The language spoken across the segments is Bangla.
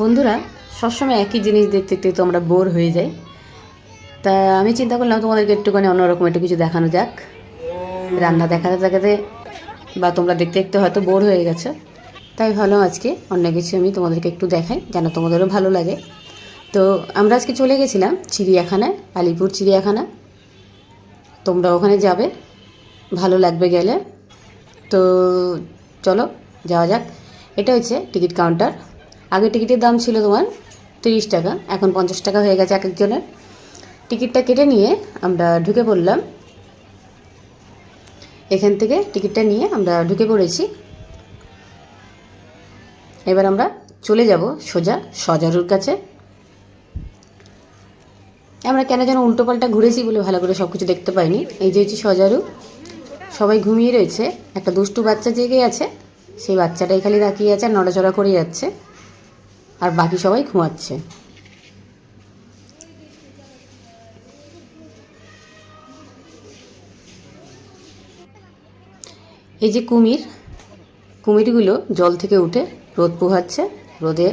বন্ধুরা, সবসময় একই জিনিস দেখতে দেখতে তো আমরা বোর হয়ে যাই। তা আমি চিন্তা করলাম তোমাদেরকে একটুখানি অন্যরকম একটু কিছু দেখানো যাক। রান্না দেখাতে দেখাতে বা তোমরা দেখতে দেখতে হয়তো বোর হয়ে গেছো। তাই ভালো আজকে অন্য কিছু আমি তোমাদেরকে একটু দেখাই, যেন তোমাদেরও ভালো লাগে। তো আমরা আজকে চলে গেছিলাম চিড়িয়াখানায়, আলিপুর চিড়িয়াখানা। তোমরা ওখানে যাবে, ভালো লাগবে গেলে। তো চলো, যাওয়া যাক। এটা হচ্ছে টিকিট কাউন্টার। আগে টিকিটের দাম ছিল তোমার তিরিশ টাকা, এখন পঞ্চাশ টাকা হয়ে গেছে এক একজনের। টিকিটটা কেটে নিয়ে আমরা ঢুকে পড়লাম। এখান থেকে টিকিটটা নিয়ে আমরা ঢুকে পড়েছি। এবার আমরা চলে যাব সোজা সজারুর কাছে। আমরা কেন যেন উল্টোপাল্টা ঘুরেছি বলে ভালো করে সব কিছু দেখতে পাইনি। এই যে হচ্ছে সজারু, সবাই ঘুমিয়ে রয়েছে। একটা দুষ্টু বাচ্চা জেগে আছে। সেই বাচ্চাটাই খালি তাকিয়ে আছে আর নড়াচড়া করে যাচ্ছে। আর বাকি সবাই ঘুমাচ্ছে। এই যে কুমির, কুমিরগুলো জল থেকে উঠে রোদ পোহাচ্ছে, রোদে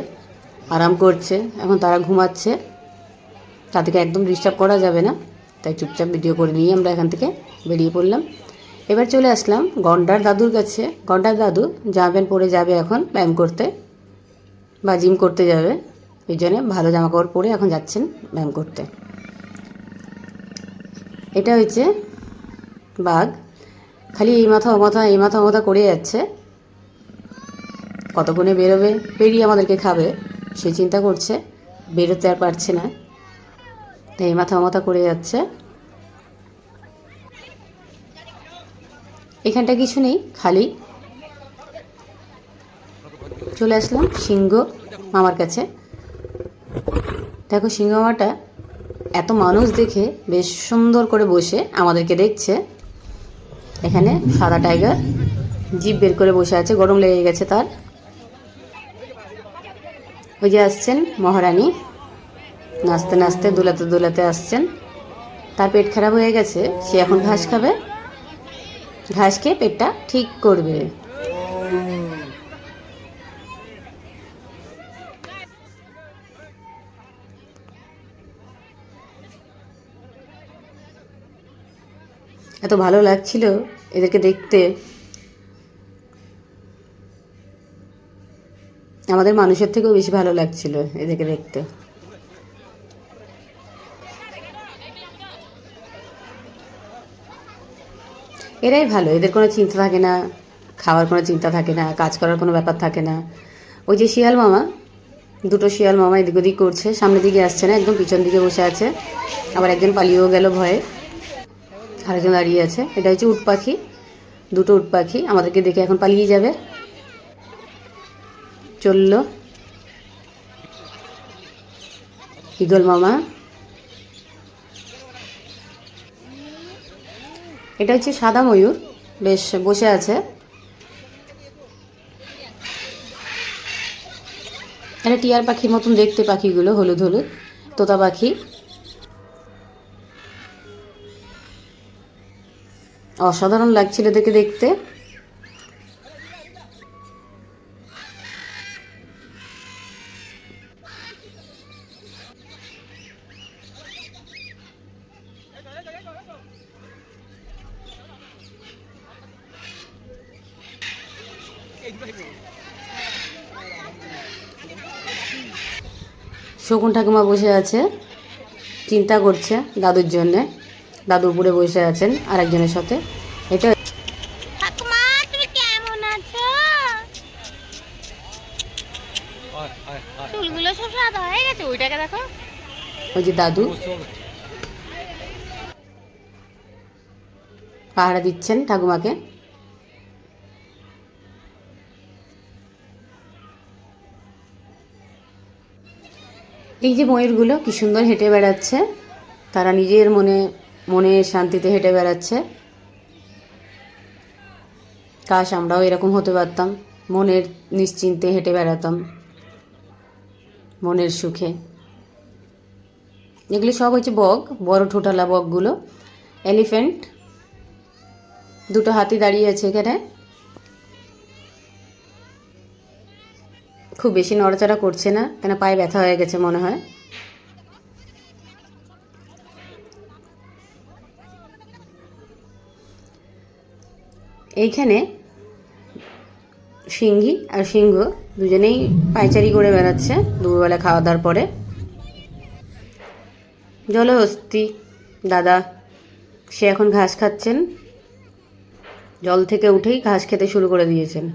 আরাম করছে, এখন তারা ঘুমাচ্ছে। তাদেরকে একদম ডিস্টার্ব করা যাবে না, তাই চুপচাপ ভিডিও করে নিয়ে আমরা এখান থেকে বেরিয়ে পড়লাম। এবার চলে আসলাম গন্ডার দাদুর কাছে। গন্ডার দাদু জামা প্যান্ট পরে যাবে এখন ব্যায়াম করতে। বা জিম করতে যাবে, এই জন্যে ভালো জামা কাপড় পরে এখন যাচ্ছেন ব্যায়াম করতে। এটা হচ্ছে বাঘ। খালি এই মাথা ও মাথা, এই মাথা ও মাথা করে যাচ্ছে। কতক্ষণে বেরোবে বেরিয়ে আমাদেরকে খাবে, সে চিন্তা করছে, বেরোতে আর পারছে না। তাই এই মাথা ও মাথা করে যাচ্ছে। এখানটা কিছু নেই, খালি চলে আসলাম সিংহ মামার কাছে। দেখো সিংহ মামাটা এত মানুষ দেখে বেশ সুন্দর করে বসে আমাদেরকে দেখছে। এখানে সাদা টাইগার জিপ বের করে বসে আছে, গরম লেগে গেছে তার। ওই যে আসছেন মহারানী, নাচতে নাচতে দুলাতে দুলাতে আসছেন। তার পেট খারাপ হয়ে গেছে, সে এখন ঘাস খাবে। ঘাস খেয়ে পেটটা ঠিক করবে। এত ভালো লাগছিল এদেরকে দেখতে। আমাদের মানুষের থেকেও বেশি ভালো লাগছিল এদেরকে দেখতে। এরাই ভালো, এদের কোনো চিন্তা থাকে না, খাওয়ার কোনো চিন্তা থাকে না, কাজ করার কোনো ব্যাপার থাকে না। ওই যে শিয়াল মামা, দুটো শিয়াল মামা এদিক ওদিক করছে, সামনের দিকে আসছে না, একদম পিছন দিকে বসে আছে। আবার একজন পালিয়েও গেল ভয়ে। আরেকজন দাঁড়িয়ে আছে। এটা হচ্ছে উট পাখি। দুটো উট পাখি আমাদেরকে দেখে এখন পালিয়ে যাবে। চলল। ইগল মামা। এটা হচ্ছে সাদা ময়ূর। বেশ, বসে আছে। এটা টিয়ার পাখির মতন দেখতে, পাখিগুলো হলুদ হলুদ। তোতা পাখি। অসাধারণ লাগছিল দেখে দেখতে। শকুন ঠাকুমা বসে আছে চিন্তা করছে দাদুর জন্যে। দাদু উপরে বসে আছেন আরেকজনের সাথে। এটা ঠাকুমা তুমি কেমন আছো? চুলগুলো সব সাদা হয়ে গেছে ওইটাকে দেখো। ওই যে দাদু। পাহারা দিচ্ছেন ঠাকুমাকে। এই যে ময়ূরগুলো কি সুন্দর হেঁটে বেড়াচ্ছে। তারা নিজের মনে মনে শান্তিতে হেঁটে বেড়াচ্ছে। কাশ, আমরাও এরকম হতে পারতাম। মনের নিশ্চিন্তে হেঁটে বেড়াতাম। মনের সুখে। এগুলি সব হচ্ছে বগ বড় ঠোঁটালা বগগুলো এলিফ্যান্ট, দুটো হাতি দাঁড়িয়ে আছে এখানে। খুব বেশি নড়াচড়া করছে না, কেন পায়ে ব্যথা হয়ে গেছে মনে হয়। এইখানে সিংহি আর সিংহ দুজনেই পায়চারি করে বেড়াচ্ছে দুপুরবেলা খাওয়া দাওয়ার পরে জলহস্তি দাদা, সে এখন ঘাস খাচ্ছেন। জল থেকে উঠেই ঘাস খেতে শুরু করে দিয়েছেন।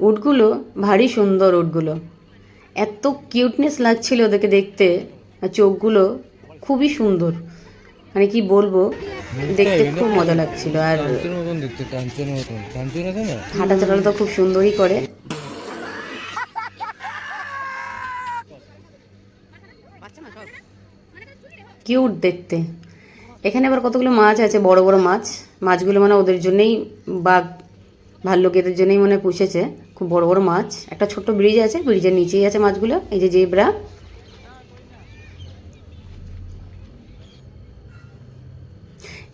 উটগুলো, ভারী সুন্দর উটগুলো। এত কিউটনেস লাগছিল ওদেরকে দেখতে, আর চোখগুলো খুবই সুন্দর। মানে কি বলব দেখতে খুব মজা লাগছিল আর হাঁটা চলাটা তো খুব সুন্দরই করে। কিউট দেখতে। এখানে আবার কতগুলো মাছ আছে বড় বড় মাছ। মাছগুলো মানে ওদের জন্যই বাঘ ভাল্লুক এদের জন্যই মনে হয় পুষেছে। খুব বড় বড় মাছ। একটা ছোট্ট ব্রিজ আছে ব্রিজের নিচেই আছে মাছগুলো। এই যে জেব্রা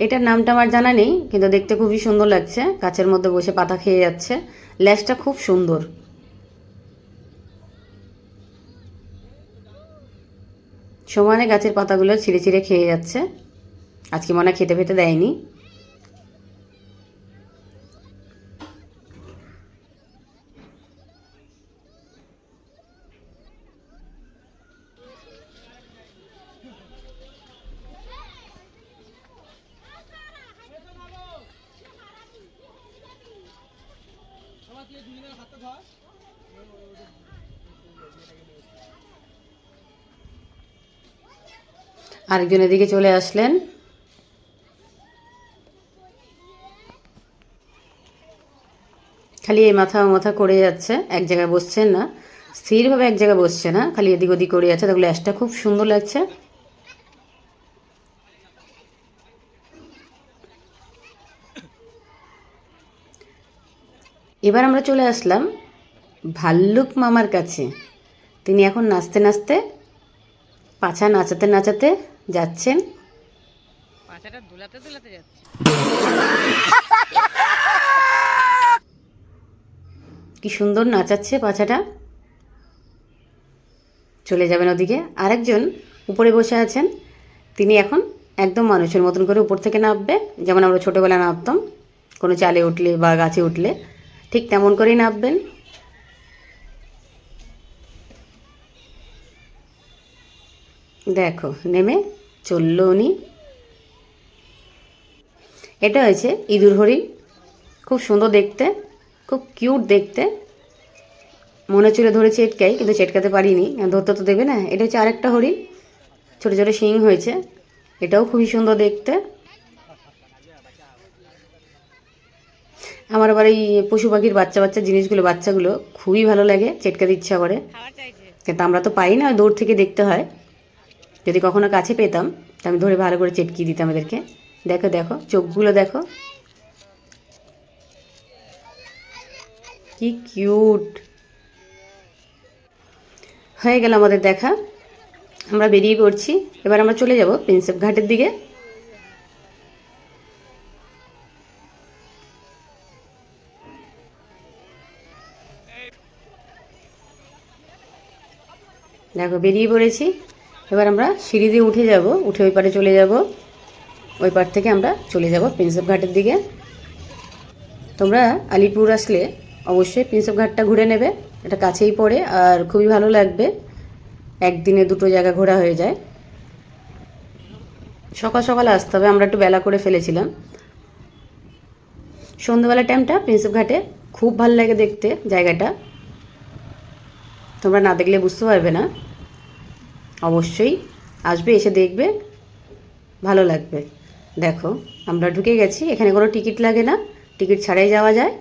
এটার নামটা আমার জানা নেই, কিন্তু দেখতে খুবই সুন্দর লাগছে। গাছের মধ্যে বসে পাতা খেয়ে যাচ্ছে। ল্যাসটা খুব সুন্দর। সমানে গাছের পাতাগুলো ছিঁড়ে ছিঁড়ে খেয়ে যাচ্ছে। আজকে মনে খেতে ফেতে দেয়নি। আরেকজন এদিকে চলে আসলেন। খালি এই মাথা ও মাথা করে যাচ্ছে, এক জায়গায় বসছেন না। স্থিরভাবে এক জায়গায় বসছে না, খালি এদিক ওদিক করে যাচ্ছে। দেখলে অ্যাশটা খুব সুন্দর লাগছে। এবার আমরা চলে আসলাম ভাল্লুক মামার কাছে। তিনি এখন নাচতে নাচতে পাছা নাচাতে নাচাতে যাচ্ছেন। পাছাটা দুলাতে দুলাতে যাচ্ছে। কি সুন্দর নাচাচ্ছে পাছাটা। চলে যাবেন ওদিকে। আরেকজন উপরে বসে আছেন। তিনি এখন একদম মানুষের মতন করে উপর থেকে নামবে। যেমন আমরা ছোটোবেলায় নামতাম কোনো চালে উঠলে বা গাছে উঠলে। ঠিক তেমন করেই নামবেন দেখো, নেমে চলল উনি। এটা হয়েছে ইঁদুর হরিণ। খুব সুন্দর দেখতে, খুব কিউট দেখতে। মনে হচ্ছিল ধরে চেটকাই কিন্তু চেটকাতে পারিনি। ধরতে তো দেবে না। এটা হচ্ছে আরেকটা হরিণ। ছোটো ছোটো শিং হয়েছে। এটাও খুবই সুন্দর দেখতে। আমার আবার এই পশু পাখির বাচ্চা বাচ্চা জিনিসগুলো বাচ্চাগুলো খুবই ভালো লাগে চেটকাতে ইচ্ছা করে। কিন্তু আমরা তো পাই না দূর থেকে দেখতে হয়। যদি কখনো কাছে পেতাম তা আমি ধরে ভালো করে চেটকি দিতাম এদেরকে। দেখো দেখো চোখগুলো দেখো। কি কিউট। হয়ে গেল আমাদের দেখা। আমরা বেরিয়ে পড়ছি। এবার আমরা চলে যাব প্রিন্সেপ ঘাটের দিকে। দেখো, বেরিয়ে পড়েছি। এবার আমরা সিঁড়ি দিয়ে উঠে যাব, উঠে ওই পারে চলে যাব। ওই পার থেকে আমরা চলে যাব প্রিন্সেপ ঘাটের দিকে। তোমরা আলিপুর আসলে অবশ্যই প্রিন্সেপ ঘাটটা ঘুরে নেবে। এটা কাছেই পড়ে আর খুবই ভালো লাগবে। একদিনে দুটো জায়গা ঘোরা হয়ে যায়। সকাল সকালে আসতে হবে, আমরা একটু বেলা করে ফেলেছিলাম। সন্ধ্যেবেলা টাইমটা প্রিন্সেপ ঘাটে খুব ভালো লাগে দেখতে জায়গাটা। তোমরা না দেখলে বুঝতে পারবে না। অবশ্যই আসবে, এসে দেখবে, ভালো লাগবে। দেখো, আমরা ঢুকে গেছি, এখানে কোনো টিকিট লাগে না, টিকিট ছাড়াই যাওয়া যায়।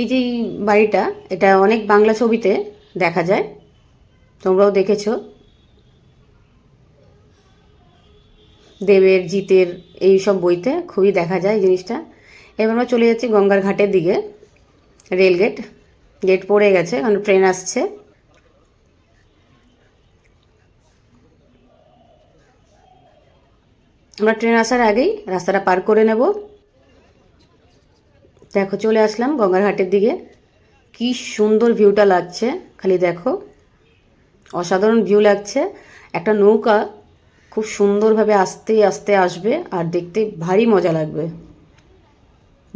এই যে বাড়িটা, এটা অনেক বাংলা ছবিতে দেখা যায়, তোমরাও দেখেছ। দেবের, জিতের, এই সব বইতে খুবই দেখা যায় জিনিসটা। এবার আমরা চলে যাচ্ছি গঙ্গার ঘাটের দিকে। রেল গেট গেট পড়ে গেছে কারণ ট্রেন আসছে। আমরা ট্রেন আসার আগেই রাস্তাটা পার করে নেব। দেখো, চলে আসলাম গঙ্গার ঘাটের দিকে। কি সুন্দর ভিউটা লাগছে, খালি দেখো। অসাধারণ ভিউ লাগছে। একটা নৌকা খুব সুন্দরভাবে আস্তে আস্তে আসবে আর দেখতে ভারী মজা লাগবে।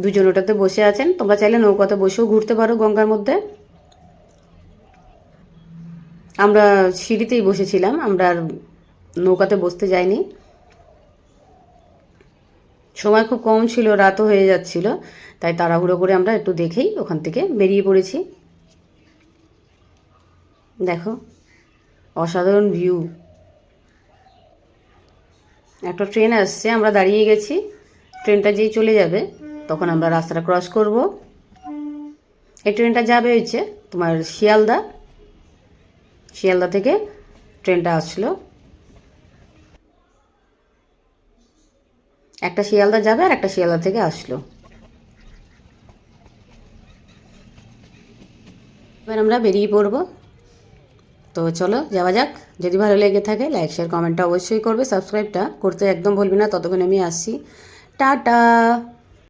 দুজন ওটাতে বসে আছেন। তোমরা চাইলে নৌকাতে বসেও ঘুরতে পারো গঙ্গার মধ্যে। আমরা সিঁড়িতেই বসেছিলাম, আমরা আর নৌকাতে বসতে যাইনি। সময় খুব কম ছিল, রাতও হয়ে যাচ্ছিল, তাই তাড়াহুড়ো করে আমরা একটু দেখেই ওখান থেকে বেরিয়ে পড়েছি। দেখো, অসাধারণ ভিউ। একটা ট্রেন আসছে, আমরা দাঁড়িয়ে গেছি, ট্রেনটা যেই চলে যাবে তখন আমরা রাস্তাটা ক্রস করব। এই ট্রেনটা যাবে হচ্ছে তোমার শিয়ালদা। শিয়ালদা থেকে ট্রেনটা আসলো। একটা শিয়ালদা যাবে আর একটা শিয়ালদা থেকে আসলো। এবার আমরা বেরিয়ে পড়ব। তো চলো, যাওয়া যাক। যদি ভালো লেগে থাকে লাইক শেয়ার কমেন্টটা অবশ্যই করবে। সাবস্ক্রাইবটা করতে একদম ভুলবি না। ততক্ষণ আমি আসছি। টাটা!